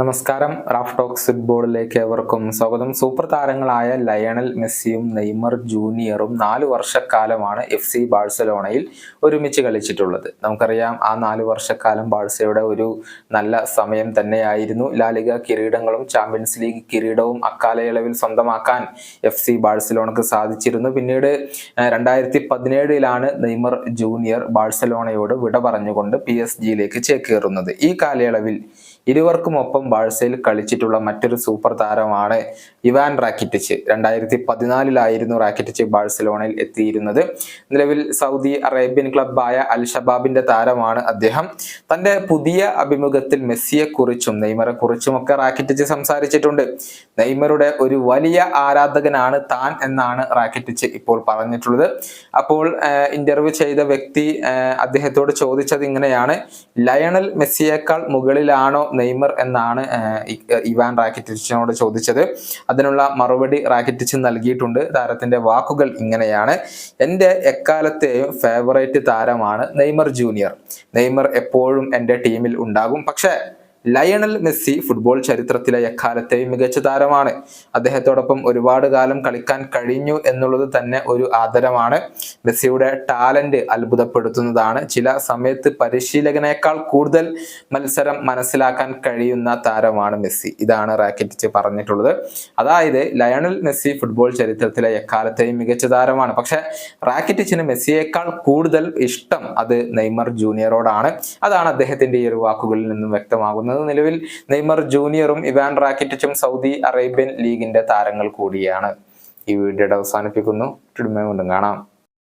നമസ്കാരം. Raf talks ഫുട്ബോളിലേക്ക് ഏവർക്കും സ്വാഗതം. സൂപ്പർ താരങ്ങളായ ലയണൽ മെസ്സിയും നെയ്മർ ജൂനിയറും നാല് വർഷക്കാലമാണ് എഫ് സി ബാഴ്സലോണയിൽ ഒരുമിച്ച് കളിച്ചിട്ടുള്ളത്. നമുക്കറിയാം ആ നാല് വർഷക്കാലം ബാഴ്സയുടെ ഒരു നല്ല സമയം തന്നെയായിരുന്നു. ലാലിക കിരീടങ്ങളും ചാമ്പ്യൻസ് ലീഗ് കിരീടവും അക്കാലയളവിൽ സ്വന്തമാക്കാൻ എഫ് സി ബാഴ്സലോണക്ക് സാധിച്ചിരുന്നു. പിന്നീട് രണ്ടായിരത്തി പതിനേഴിലാണ് നെയ്മർ ജൂനിയർ ബാഴ്സലോണയോട് വിട പറഞ്ഞുകൊണ്ട് പി എസ് ജിയിലേക്ക് ചേക്കേറുന്നത്. ഈ കാലയളവിൽ ഇരുവർക്കുമൊപ്പം ബാഴ്സയിൽ കളിച്ചിട്ടുള്ള മറ്റൊരു സൂപ്പർ താരമാണ് ഇവാൻ റാക്കിറ്റിച്ച്. രണ്ടായിരത്തി പതിനാലിലായിരുന്നു റാക്കിറ്റിച്ച് ബാഴ്സലോണയിൽ എത്തിയിരുന്നത്. നിലവിൽ സൗദി അറേബ്യൻ ക്ലബായ അൽ ഷബാബിന്റെ താരമാണ് അദ്ദേഹം. തന്റെ പുതിയ അഭിമുഖത്തിൽ മെസ്സിയെ കുറിച്ചും നെയ്മറെ കുറിച്ചും ഒക്കെ റാക്കിറ്റിച്ച് സംസാരിച്ചിട്ടുണ്ട്. നെയ്മറുടെ ഒരു വലിയ ആരാധകനാണ് താൻ എന്നാണ് റാക്കിറ്റിച്ച് ഇപ്പോൾ പറഞ്ഞിട്ടുള്ളത്. അപ്പോൾ ഇന്റർവ്യൂ ചെയ്ത വ്യക്തി അദ്ദേഹത്തോട് ചോദിച്ചത് ഇങ്ങനെയാണ്. ലയണൽ മെസ്സിയേക്കാൾ മുകളിലാണോ നെയ്മർ എന്നാണ് ഇവാൻ റാക്കിറ്റിച്ചിനോട് ചോദിച്ചത്. അതിനുള്ള മറുപടി റാക്കിറ്റിച്ച് നൽകിയിട്ടുണ്ട്. താരത്തിന്റെ വാക്കുകൾ ഇങ്ങനെയാണ്. എന്റെ എക്കാലത്തെയും ഫേവറേറ്റ് താരമാണ് നെയ്മർ ജൂനിയർ നെയ്മർ എപ്പോഴും എന്റെ ടീമിൽ ഉണ്ടാകും. പക്ഷേ ലയണൽ മെസ്സി ഫുട്ബോൾ ചരിത്രത്തിലെ എക്കാലത്തെയും മികച്ച താരമാണ്. അദ്ദേഹത്തോടൊപ്പം ഒരുപാട് കാലം കളിക്കാൻ കഴിഞ്ഞു എന്നുള്ളത് തന്നെ ഒരു ആദരമാണ്. മെസ്സിയുടെ ടാലന്റ് അത്ഭുതപ്പെടുത്തുന്നതാണ്. ചില സമയത്ത് പരിശീലകനേക്കാൾ കൂടുതൽ മത്സരം മനസ്സിലാക്കാൻ കഴിയുന്ന താരമാണ് മെസ്സി. ഇതാണ് റാക്കറ്റിച്ച് പറഞ്ഞിട്ടുള്ളത്. അതായത് ലയണൽ മെസ്സി ഫുട്ബോൾ ചരിത്രത്തിലെ എക്കാലത്തെയും മികച്ച താരമാണ്. പക്ഷെ റാക്കറ്റിച്ചിന് മെസ്സിയേക്കാൾ കൂടുതൽ ഇഷ്ടം അത് നെയ്മർ ജൂനിയറോടാണ്. അതാണ് അദ്ദേഹത്തിന്റെ ഈ ഒരു വാക്കുകളിൽ നിന്നും വ്യക്തമാകുന്നത്. നിലവിൽ നെയ്മർ ജൂനിയറും ഇവാൻ റാക്കിറ്റിച്ചും സൗദി അറേബ്യൻ ലീഗിന്റെ താരങ്ങൾ കൂടിയാണ്. ഈ വീഡിയോയുടെ അവസാനിപ്പിക്കുന്നു. കാണാം.